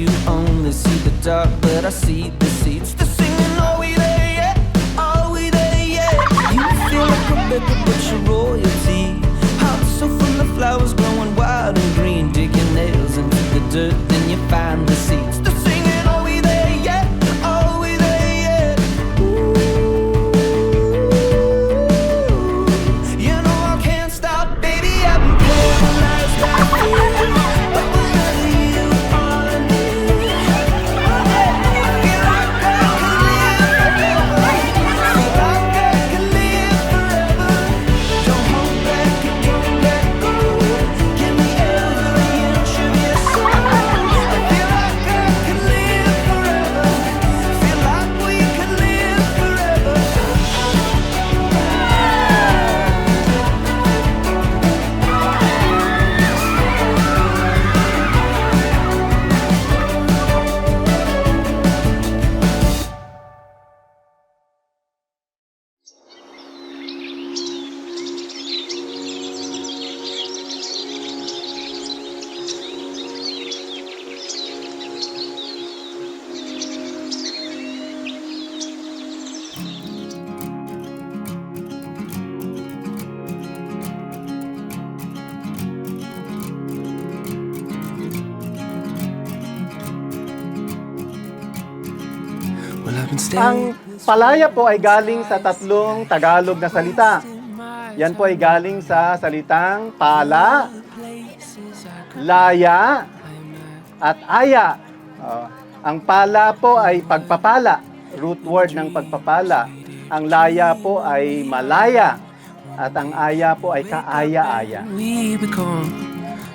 you only see the dark, but I see the seeds. The singing, are we there yet? Are we there yet? You feel like a beggar, but you're royalty. Hearts so full of flowers growing wild and green. Dig your nails into the dirt. Ang palaya po ay galing sa tatlong Tagalog na salita. Yan po ay galing sa salitang pala, laya, at aya. Oh, ang pala po ay pagpapala, root word ng pagpapala. Ang laya po ay malaya, at ang aya po ay kaaya-aya.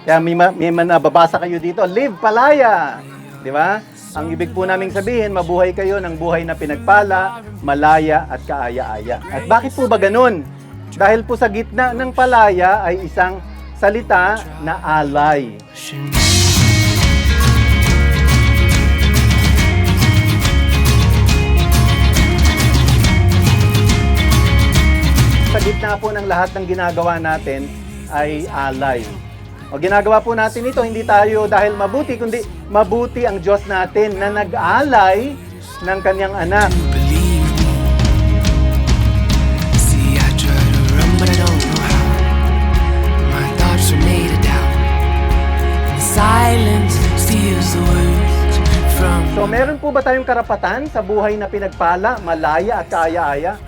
Kaya may, ma- may man- nababasa kayo dito, live palaya. Di ba? Ang ibig po naming sabihin, mabuhay kayo ng buhay na pinagpala, malaya at kaaya-aya. At bakit po ba ganun? Dahil po sa gitna ng palaya ay isang salita na alay. Sa gitna po ng lahat ng ginagawa natin ay alay. O ginagawa po natin ito, hindi tayo dahil mabuti, kundi mabuti ang Diyos natin na nag-alay ng kanyang anak. So meron po ba tayong karapatan sa buhay na pinagpala, malaya at kaaya-aya?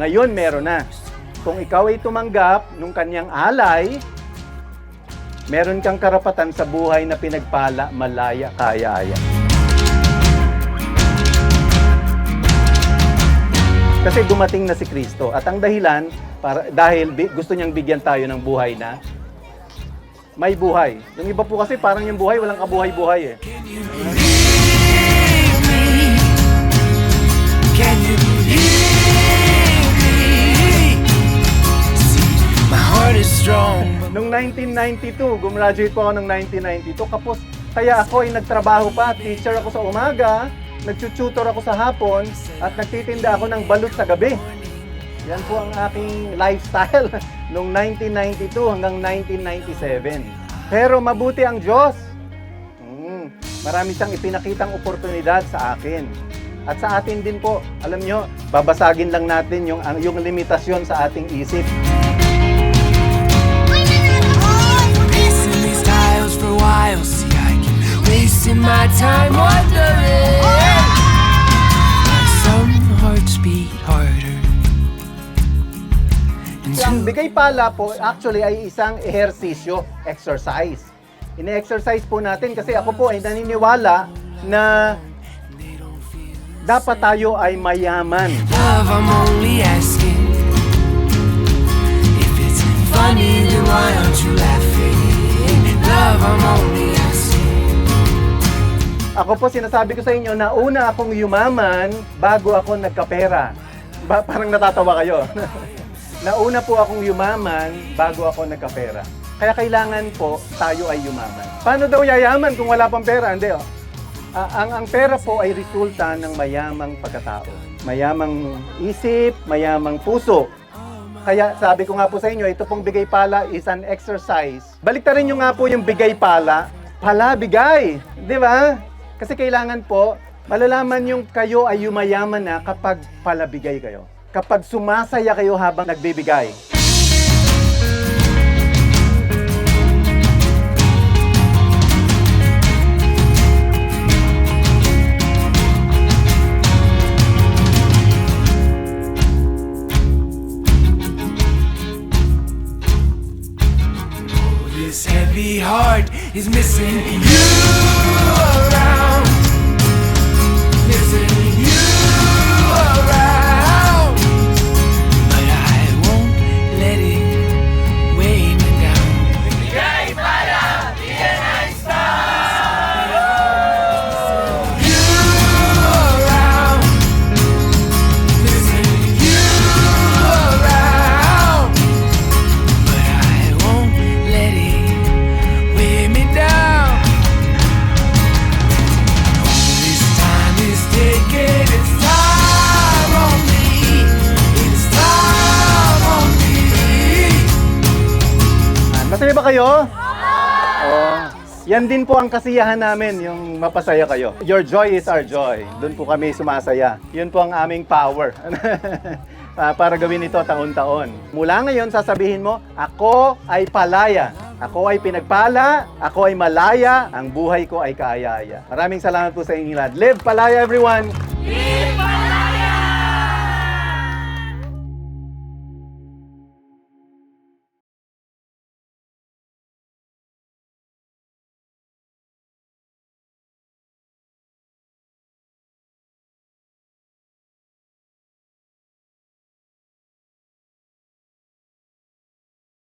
Ngayon meron na. Kung ikaw ay tumanggap nung kanyang alay, meron kang karapatan sa buhay na pinagpala, malaya, kaaya-aya. Kasi dumating na si Kristo at ang dahilan para dahil gusto niyang bigyan tayo ng buhay na may buhay. Yung iba po kasi parang yung buhay walang kabuhay-buhay eh. Strong. Noong 1992, gumraduate po ako ng 1992, kapos kaya ako ay nagtrabaho pa, teacher ako sa umaga, nagtututor ako sa hapon, at nagtitinda ako ng balut sa gabi. Yan po ang aking lifestyle noong 1992 hanggang 1997. Pero mabuti ang Diyos. Mm, marami siyang ipinakitang oportunidad sa akin. At sa atin din po, alam nyo, babasagin lang natin yung, yung limitasyon sa ating isip. Time wondering. Some hearts beat harder. Ang bigay pala po actually ay isang ehersisyo, exercise. Ine-exercise po natin kasi ako po ay naniniwala na dapat tayo ay mayaman. love, I'm only asking. Ako po sinasabi ko sa inyo na una akong yumaman bago ako nagkapera. Ba, parang natatawa kayo. Nauna po akong yumaman bago ako nagkapera. Kaya kailangan po tayo ay yumaman. Paano daw yayaman kung wala pang pera? Hindi oh. Ah, ang, ang pera po ay resulta ng mayamang pagkatao. Mayamang isip, mayamang puso. Kaya sabi ko nga po sa inyo, ito pong bigay pala is an exercise. Baliktarin nyo nga po yung bigay pala. Pala, bigay. Di ba? Kasi kailangan po Malalaman yung kayo ay yumayaman na kapag palabigay kayo. Kapag sumasaya kayo habang nagbibigay. This heavy heart is missing you ba kayo? Oo. Yan din po ang kasiyahan namin, yung mapasaya kayo. Your joy is our joy. Doon po kami sumasaya. Yun po ang aming power. Ah, para gawin ito taon-taon. Mula ngayon, sasabihin mo, ako ay palaya. Ako ay pinagpala. Ako ay malaya. Ang buhay ko ay kaayaya. Maraming salamat po sa inyong lahat. Live palaya, everyone! Live